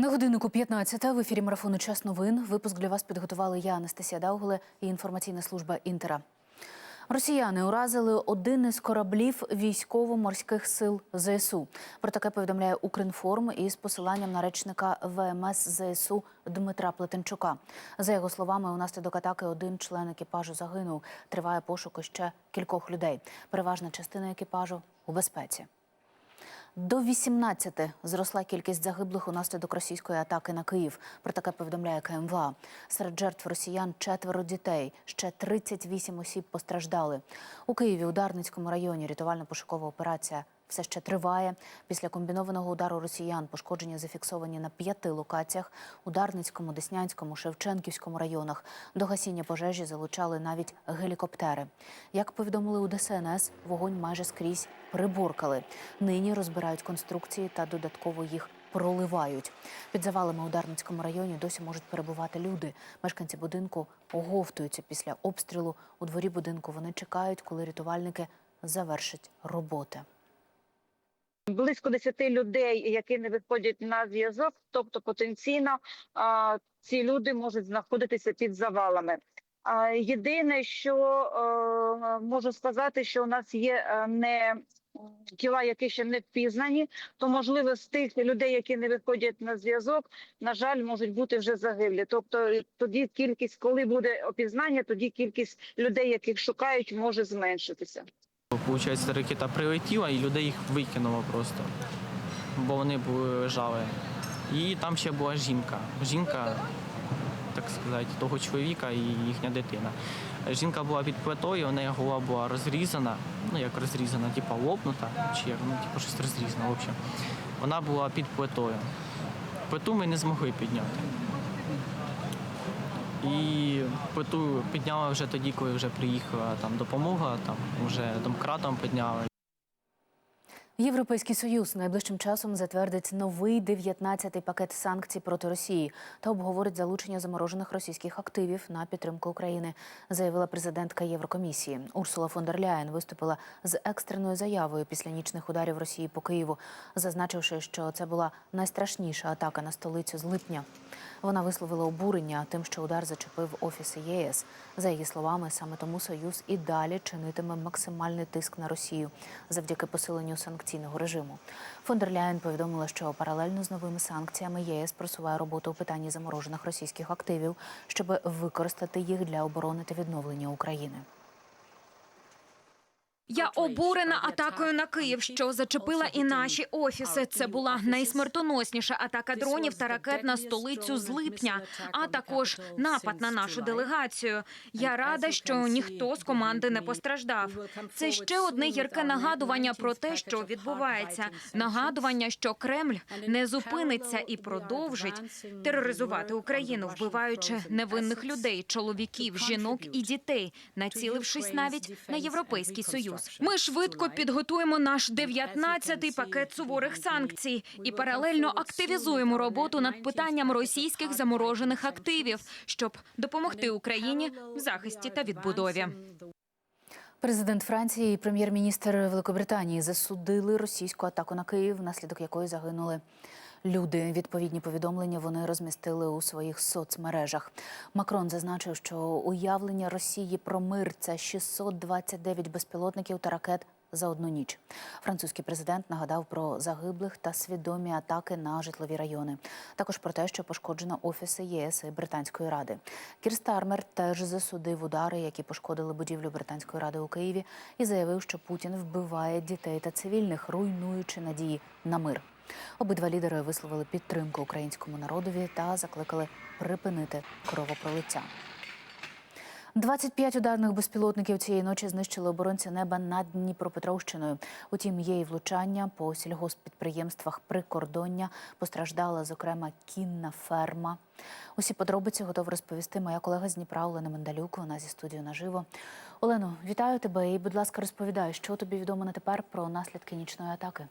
На годиннику 15 в ефірі марафону Час новин. Випуск для вас підготували я, Анастасія Даугуле і інформаційна служба Інтера. Росіяни уразили один із кораблів військово-морських сил ЗСУ. Про таке повідомляє Укрінформ із посиланням на речника ВМС ЗСУ Дмитра Плетенчука. За його словами, унаслідок атаки один член екіпажу загинув. Триває пошук ще кількох людей. Переважна частина екіпажу у безпеці. До 18 зросла кількість загиблих унаслідок російської атаки на Київ. Про таке повідомляє КМВА. Серед жертв росіян четверо дітей. Ще 38 осіб постраждали. У Києві у Дарницькому районі рятувально-пошукова операція все ще триває. Після комбінованого удару росіян пошкодження зафіксовані на п'яти локаціях у Дарницькому, Деснянському, Шевченківському районах. До гасіння пожежі залучали навіть гелікоптери. Як повідомили у ДСНС, вогонь майже скрізь приборкали. Нині розбирають конструкції та додатково їх проливають. Під завалами у Дарницькому районі досі можуть перебувати люди. Мешканці будинку оговтуються після обстрілу. У дворі будинку вони чекають, коли рятувальники завершать роботи. Близько 10 людей, які не виходять на зв'язок, тобто потенційно а, ці люди можуть знаходитися під завалами. А, єдине, що е, можу сказати, що у нас є е, не тіла, які ще не впізнані, то можливо з тих людей, які не виходять на зв'язок, на жаль, можуть бути вже загиблі. Тобто тоді кількість, коли буде опізнання, тоді кількість людей, яких шукають, може зменшитися. Получається, ракета прилетіла і людей їх викинуло просто, бо вони лежали. І там ще була жінка. Жінка, так сказати, того чоловіка і їхня дитина. Жінка була під плитою, у неї голова була розрізана, ну як розрізана, типу лопнута, чи як, ну, типу щось розрізане, в общем. Вона була під плитою. Плиту ми не змогли підняти. І плиту підняли вже тоді, коли вже приїхала там допомога, там вже домкратом підняли. Європейський союз найближчим часом затвердить новий 19-й пакет санкцій проти Росії та обговорить залучення заморожених російських активів на підтримку України, заявила президентка Єврокомісії. Урсула фон дер Ляєн виступила з екстреною заявою після нічних ударів Росії по Києву, зазначивши, що це була найстрашніша атака на столицю з липня. Вона висловила обурення тим, що удар зачепив офіси ЄС. За її словами, саме тому Союз і далі чинитиме максимальний тиск на Росію завдяки посиленню санкційного режиму. Фон дер Ляєн повідомила, що паралельно з новими санкціями єС просуває роботу у питанні заморожених російських активів, щоб використати їх для оборони та відновлення України. Я обурена атакою на Київ, що зачепила і наші офіси. Це була найсмертоносніша атака дронів та ракет на столицю з липня, а також напад на нашу делегацію. Я рада, що ніхто з команди не постраждав. Це ще одне гірке нагадування про те, що відбувається. Нагадування, що Кремль не зупиниться і продовжить тероризувати Україну, вбиваючи невинних людей, чоловіків, жінок і дітей, націлившись навіть на європейський союз. Ми швидко підготуємо наш 19-й пакет суворих санкцій і паралельно активізуємо роботу над питанням російських заморожених активів, щоб допомогти Україні в захисті та відбудові. Президент Франції і прем'єр-міністр Великобританії засудили російську атаку на Київ, внаслідок якої загинули люди. Відповідні повідомлення вони розмістили у своїх соцмережах. Макрон зазначив, що уявлення Росії про мир це 629 безпілотників та ракет. За одну ніч французький президент нагадав про загиблих та свідомі атаки на житлові райони. Також про те, що пошкоджено офіси ЄС і Британської ради. Кір Стармер теж засудив удари, які пошкодили будівлю Британської ради у Києві, і заявив, що Путін вбиває дітей та цивільних, руйнуючи надії на мир. Обидва лідери висловили підтримку українському народові та закликали припинити кровопролиття. 25 ударних безпілотників цієї ночі знищили оборонці неба над Дніпропетровщиною. Утім, є і влучання по сільгосппідприємствах прикордоння. Постраждала, зокрема, кінна ферма. Усі подробиці готова розповісти моя колега з Дніпра Олена Мендалюк. Вона зі студією наживо. Олено, вітаю тебе і, будь ласка, розповідай, що тобі відомо на тепер про наслідки нічної атаки.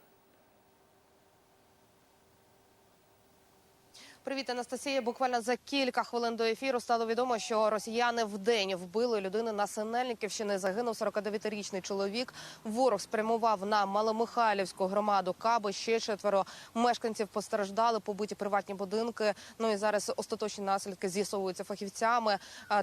Привіт, Анастасія. Буквально за кілька хвилин до ефіру стало відомо, що росіяни вдень вбили людину на Синельниківщині. Загинув 49-річний чоловік. Ворог спрямував на Маломихайлівську громаду Каби. Ще четверо мешканців постраждали, побиті приватні будинки. Ну і зараз остаточні наслідки з'ясовуються фахівцями.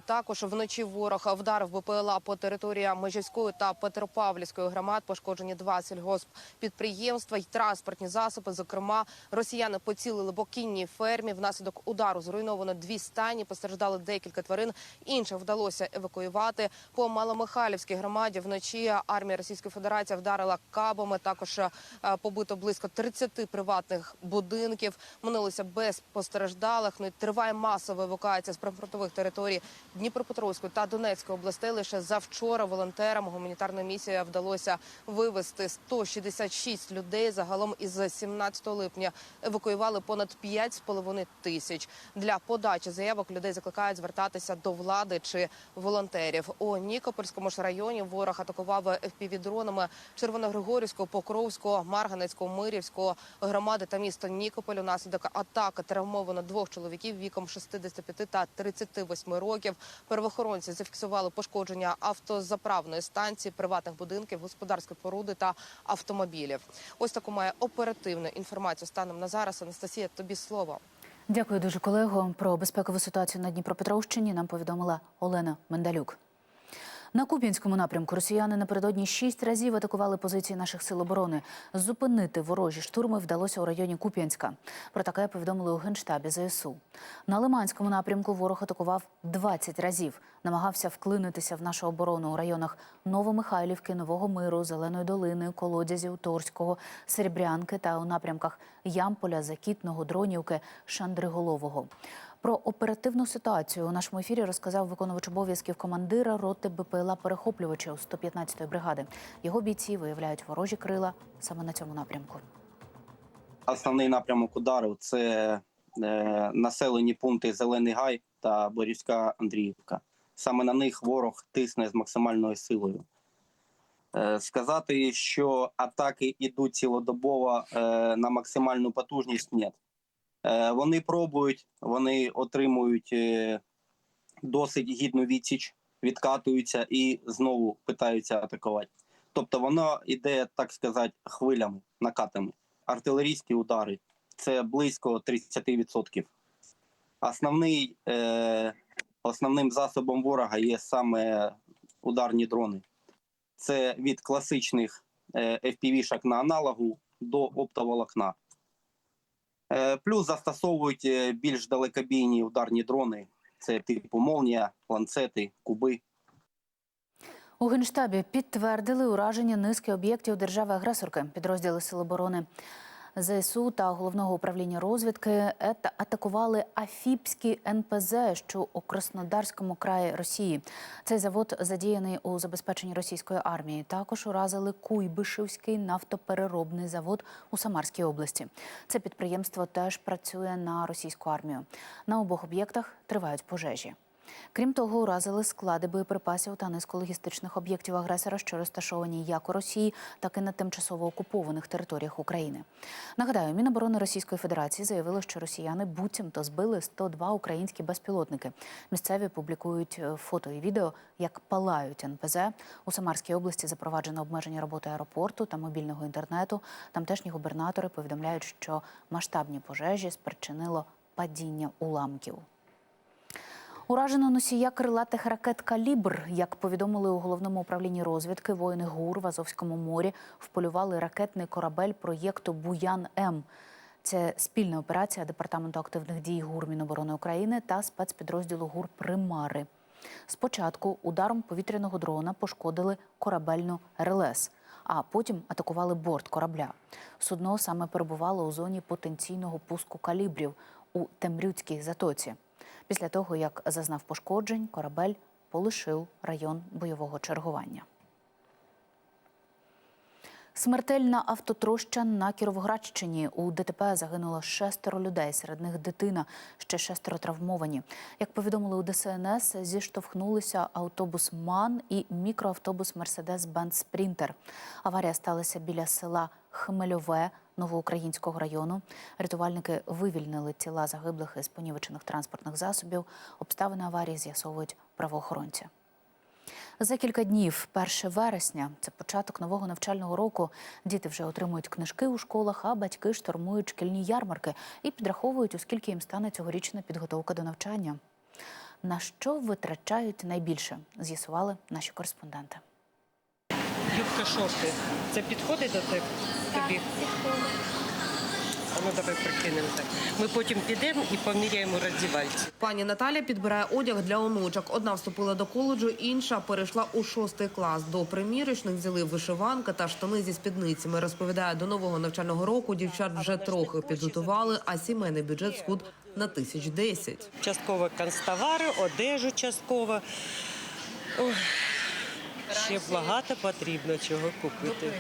Також вночі ворог вдарив БПЛА по території Межівської та Петропавлівської громад. Пошкоджені два сільгосппідприємства й транспортні засоби. Зокрема, росіяни поцілили по кінній фермі. Внаслідок удару зруйновано дві стайні, постраждали декілька тварин. Інших вдалося евакуювати. По Маломихайлівській громаді вночі армія Російської Федерації вдарила кабами. Також е, побито близько 30 приватних будинків. Минулося без постраждалих. Ну триває масова евакуація з прифронтових територій Дніпропетровської та Донецької областей. Лише завчора волонтерам гуманітарної місії вдалося вивезти 166 людей. Загалом із 17 липня евакуювали понад 5,5 тисяч. Для подачі заявок людей закликають звертатися до влади чи волонтерів. У Нікопольському ж районі ворог атакував FPV-дронами Червоногригорівського, Покровського, Марганецького, Мирівського громади та місто Нікополь. Унаслідок атаки травмовано двох чоловіків віком 65 та 38 років. Правоохоронці зафіксували пошкодження автозаправної станції, приватних будинків, господарської поруди та автомобілів. Ось таку має оперативну інформацію станом на зараз. Анастасія, тобі слово. Дякую дуже, колего. Про безпекову ситуацію на Дніпропетровщині нам повідомила Олена Мендалюк. На Куп'янському напрямку росіяни напередодні шість разів атакували позиції наших сил оборони. Зупинити ворожі штурми вдалося у районі Куп'янська. Про таке повідомили у генштабі ЗСУ. На Лиманському напрямку ворог атакував 20 разів. Намагався вклинитися в нашу оборону у районах Новомихайлівки, Нового Миру, Зеленої долини, Колодязів, Торського, Серебрянки та у напрямках Ямполя, Закітного, Дронівки, Шандриголового. Про оперативну ситуацію у нашому ефірі розказав виконувач обов'язків командира роти БПЛА перехоплювачів 115-ї бригади. Його бійці виявляють ворожі крила саме на цьому напрямку. Основний напрямок удару це е, населені пункти Зелений Гай та Борівська Андріївка. Саме на них ворог тисне з максимальною силою. Е, сказати, що атаки йдуть цілодобово е, на максимальну потужність, ні. Е, вони пробують, вони отримують е, досить гідну відсіч, відкатуються і знову питаються атакувати. Тобто воно йде, так сказати, хвилями, накатами артилерійські удари це близько 30%. Основний, е, основним засобом ворога є саме ударні дрони. Це від класичних е, FPV-шок на аналогу до оптоволокна. Е, плюс застосовують е, більш далекобійні ударні дрони. Це типу молнія, ланцети, куби. У генштабі підтвердили ураження низки об'єктів держави-агресорки. Підрозділи Сил оборони ЗСУ та головного управління розвідки атакували Афіпський НПЗ, що у Краснодарському краї Росії. Цей завод задіяний у забезпеченні російської армії. Також уразили Куйбишевський нафтопереробний завод у Самарській області. Це підприємство теж працює на російську армію. На обох об'єктах тривають пожежі. Крім того, уразили склади боєприпасів та низку логістичних об'єктів агресора, що розташовані як у Росії, так і на тимчасово окупованих територіях України. Нагадаю, Міноборони Російської Федерації заявило, що росіяни буцімто збили 102 українські безпілотники. Місцеві публікують е, фото і відео, як палають НПЗ. У Самарській області запроваджено обмеження роботи аеропорту та мобільного інтернету. Тамтешні губернатори повідомляють, що масштабні пожежі спричинило падіння уламків. Уражено носія крилатих ракет «Калібр». Як повідомили у головному управлінні розвідки, воїни ГУР в Азовському морі вполювали ракетний корабель проєкту Буян-М. Це спільна операція Департаменту активних дій ГУР Міноборони України та спецпідрозділу ГУР Примари. Спочатку ударом повітряного дрона пошкодили корабельну РЛС, а потім атакували борт корабля. Судно саме перебувало у зоні потенційного пуску калібрів у Темрюцькій затоці. Після того, як зазнав пошкоджень, корабель полишив район бойового чергування. Смертельна автотроща на Кіровоградщині. У ДТП загинуло шестеро людей, серед них дитина, ще шестеро травмовані. Як повідомили у ДСНС, зіштовхнулися автобус МАН і мікроавтобус Мерседес Бенц Спрінтер. Аварія сталася біля села Хмельове Новоукраїнського району. Рятувальники вивільнили тіла загиблих із понівечених транспортних засобів. Обставини аварії з'ясовують правоохоронці. За кілька днів, 1 вересня, це початок нового навчального року. Діти вже отримують книжки у школах, а батьки штормують шкільні ярмарки і підраховують, у скільки їм стане цьогорічна підготовка до навчання. На що витрачають найбільше, з'ясували наші кореспонденти. Юбка шорти. Це підходить до тебе? Тобі? Ну давай прикинемо так. Ми потім підемо і поміряємо роздівальці. Пані Наталя підбирає одяг для онучок. Одна вступила до коледжу, інша перейшла у шостий клас. До примірочних взяли вишиванка та штани зі спідницями. Розповідає, до нового навчального року дівчат вже трохи підготували, а сімейний бюджет схуд на тисяч десять. Частково канцтовари, одежу частково. Ой, ще багато потрібно чого купити.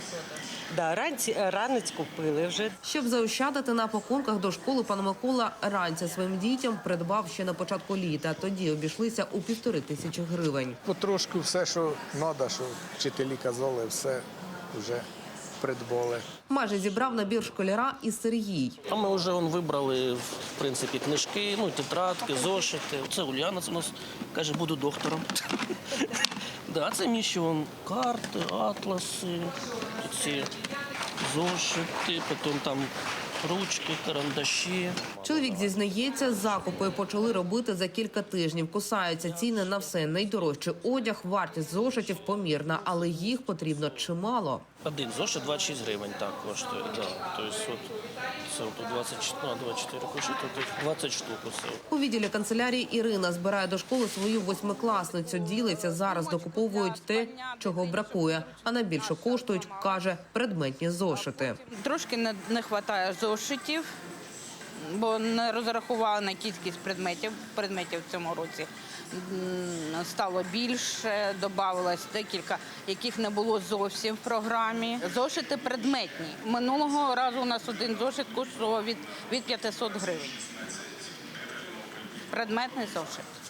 Да, ранці, ранець купили вже. Щоб заощадити на пакунках до школи, пан Микола ранця своїм дітям придбав ще на початку літа. Тоді обійшлися у півтори тисячі гривень. Потрошку все, що треба, що вчителі казали, все вже придбали. Майже зібрав набір школяра і Сергій. А ми вже он, вибрали в принципі книжки, ну, тетрадки, зошити. Це Уляна це у нас каже, буду доктором. Да, це ще карти, атласи, ці зошити, потім там ручки, карандаші. Чоловік зізнається, закупи почали робити за кілька тижнів. Кусаються ціни на все. Найдорожчий одяг, вартість зошитів помірна, але їх потрібно чимало. Один зошит 26 гривень так коштує. Да. Тобто от, це то 24, ну, 24 коштує, то 20 штук усе. У відділі канцелярії Ірина збирає до школи свою восьмикласницю. Ділиться зараз докуповують те, чого бракує. А найбільше коштують, каже, предметні зошити. Трошки не, не вистачає зошитів, бо не розрахували на кількість предметів, предметів в цьому році. Стало більше, додавалось декілька, яких не було зовсім в програмі. Зошити предметні. Минулого разу у нас один зошит коштував від, від 500 гривень. Предметний зошит.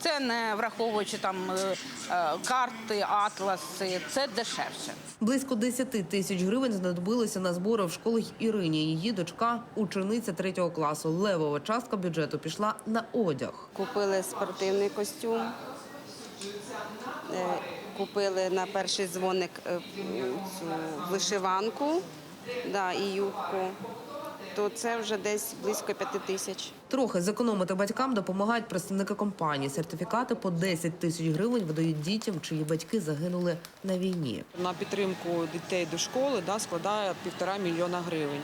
Це не враховуючи там е, е, карти, атласи, це дешевше. Близько 10 тисяч гривень знадобилося на збори в школах Ірині. Її дочка учениця третього класу. Левова частка бюджету пішла на одяг. Купили спортивний костюм, е, купили на перший дзвоник цю вишиванку да, і юбку. То це вже десь близько п'яти тисяч. Трохи зекономити батькам допомагають представники компанії. Сертифікати по 10 тисяч гривень видають дітям, чиї батьки загинули на війні. на підтримку дітей до школи да, складає півтора мільйона гривень.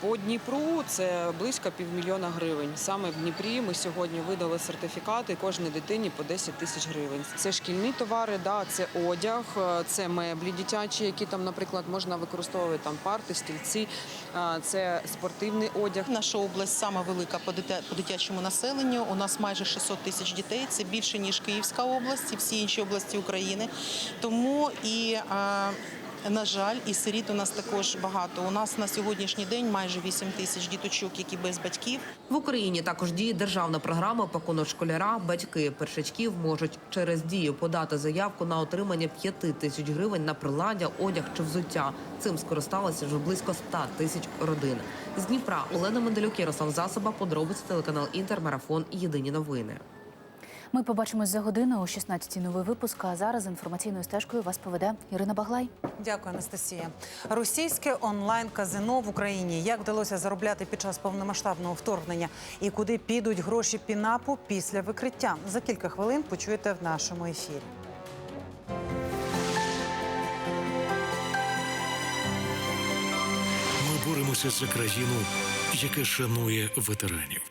По Дніпру це близько півмільйона гривень. Саме в Дніпрі ми сьогодні видали сертифікати кожній дитині по 10 тисяч гривень. Це шкільні товари, да, це одяг, е, це меблі дитячі, які там, наприклад, можна використовувати там парти, стільці, е, це спортивний одяг. Наша область сама велика по дитя- по дитячому населенню. У нас майже 600 тисяч дітей. Це більше ніж Київська область і всі інші області України. Тому і на жаль, і сиріт у нас також багато. У нас на сьогоднішній день майже 8 тисяч діточок, які без батьків. В Україні також діє державна програма «Пакунок школяра». Батьки першачків можуть через дію подати заявку на отримання 5 тисяч гривень на приладдя, одяг чи взуття. Цим скористалося вже близько 100 тисяч родин. З Дніпра Олена Менделюк, Ярослав Засоба, подробиці телеканал Інтер, Марафон. Єдині новини. Ми побачимось за годину о 16-й новий випуск. А зараз інформаційною стежкою вас поведе Ірина Баглай. Дякую, Анастасія. Російське онлайн-казино в Україні. Як вдалося заробляти під час повномасштабного вторгнення і куди підуть гроші пінапу після викриття? За кілька хвилин почуєте в нашому ефірі. Ми боремося за країну, яка шанує ветеранів.